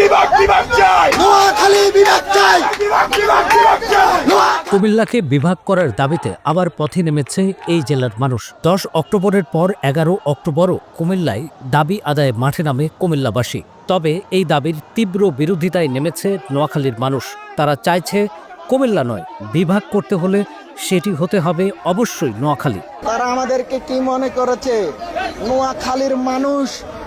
বিভাগ বিভাগ চাই। নোয়াখালী বিভাগ চাই। বিভাগ বিভাগ বিভাগ চাই। কুমিল্লাকে বিভাগ করার দাবিতে আবার পথে নেমেছে এই জেলার মানুষ। দশ অক্টোবরের পর এগারো অক্টোবরও কুমিল্লায় দাবি আদায়ে মাঠে নামে কুমিল্লাবাসী। তবে এই দাবির তীব্র বিরোধিতায় নেমেছে নোয়াখালীর মানুষ। তারা চাইছে কুমিল্লা নয় বিভাগ করতে হলে সেটি হতে হবে অবশ্যই নোয়াখালী। তারা আমাদেরকে কি মনে করেছে? নোয়াখালীর মানুষ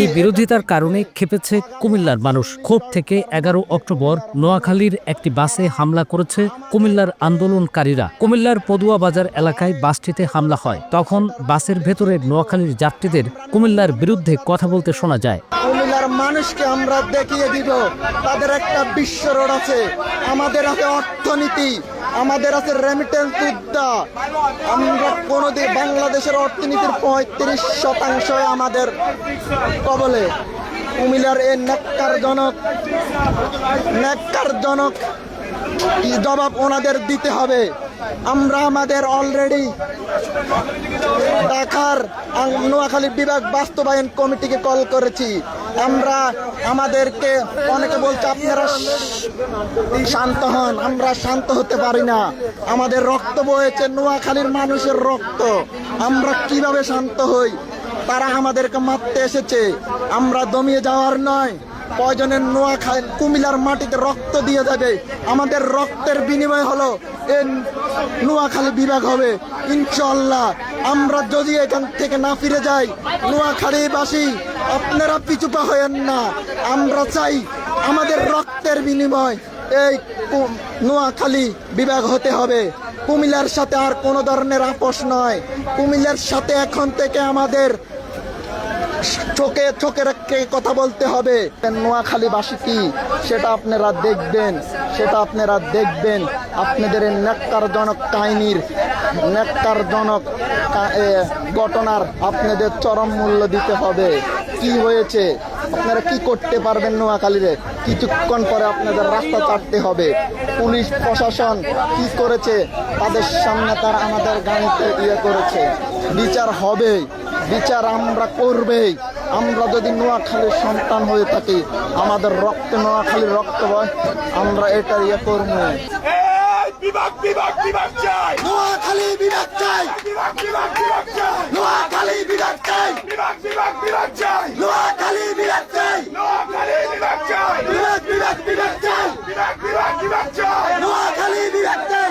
এই বিরোধিতার কারণে খেপেছে কুমিল্লার মানুষ। ক্ষোভ থেকে এগারো অক্টোবর নোয়াখালীর একটি বাসে হামলা করেছে কুমিল্লার আন্দোলনকারীরা। কুমিল্লার পদুয়া বাজার এলাকায় বাসটিতে হামলা হয়। তখন বাসের ভেতরে নোয়াখালীর যাত্রীদের কুমিল্লার বিরুদ্ধে কথা বলতে শোনা যায়। কুমিল্লার মানুষকে আমরা দেখিয়ে দিব। তাদের একটা বিশ্ব রোড আছে। আমাদের আছে অর্থনীতি। আমাদের আছে রেমিটেন্স উদ্যা আমরা কোনোদিন বাংলাদেশের অর্থনীতির পঁয়ত্রিশ শতাংশ আমাদের কবলে। কুমিল্লার এ ন্যাক্কারজনক ন্যাক্কারজনক জবাব ওনাদের দিতে হবে? আমরা আমাদের অলরেডি ঢাকার নোয়াখালী বিভাগ বাস্তবায়ন কমিটিকে কল করেছি। আমরা আমাদেরকে অনেকে বলছে, আপনারা শান্ত হন, আমরা শান্ত হতে পারি না। আমাদের রক্ত বয়েছে, নোয়াখালীর মানুষের রক্ত। আমরা কীভাবে শান্ত হই? তারা আমাদেরকে মারতে এসেছে। আমরা দমিয়ে যাওয়ার নয় প্রয়োজনের নোয়াখালী কুমিলার মাটিতে রক্ত দিয়ে যাবে। আমাদের রক্তের বিনিময় হলো নোয়াখালী বিভাগ হবে। ইনশাল্লাহ আমরা যদি এখান থেকে না ফিরে যাই, নোয়াখালীবাসী, আপনারা পিছুপা হয়েন না। আমরা চাই আমাদের রক্তের বিনিময় এই নোয়াখালী বিভাগ হতে হবে। কুমিল্লার সাথে আর কোনো ধরনের আপোষ নয়। কুমিল্লার সাথে এখন থেকে আমাদের চোখে চোখে রেখে কথা বলতে হবে। নোয়াখালীবাসী কি? সেটা আপনারা দেখবেন, সেটা আপনারা দেখবেন। আপনাদের ন্যাক্কারজনক কাহিনীর ন্যাক্কারজনক ঘটনার আপনাদের চরম মূল্য দিতে হবে। কি হয়েছে? আপনারা কি করতে পারবেন নোয়াখালীরে কিছুক্ষণ পরে আপনাদের রাস্তা চাটতে হবে। পুলিশ প্রশাসন কি করেছে? তাদের সামনে তারা আমাদের গাড়িতে ইয়ে করেছে। বিচার হবে। বিচার আমরা করবেই। আমরা যদি নোয়াখালীর সন্তান হয়ে থাকি আমাদের রক্তে নোয়াখালীর রক্ত হয় আমরা এটা ইয়ে করব। বিভাগ বিভাগ বিভাগ চাই। নোয়াখালী বিভাগ চাই। বিভাগ বিভাগ বিভাগ চাই। নোয়াখালী বিভাগ চাই। বিভাগ বিভাগ বিভাগ চাই নোয়াখালী বিভাগ চাই নোয়াখালী বিভাগ চাই বিভাগ বিভাগ বিভাগ চাই বিভাগ বিভাগ বিভাগ চাই নোয়াখালী বিভাগ চাই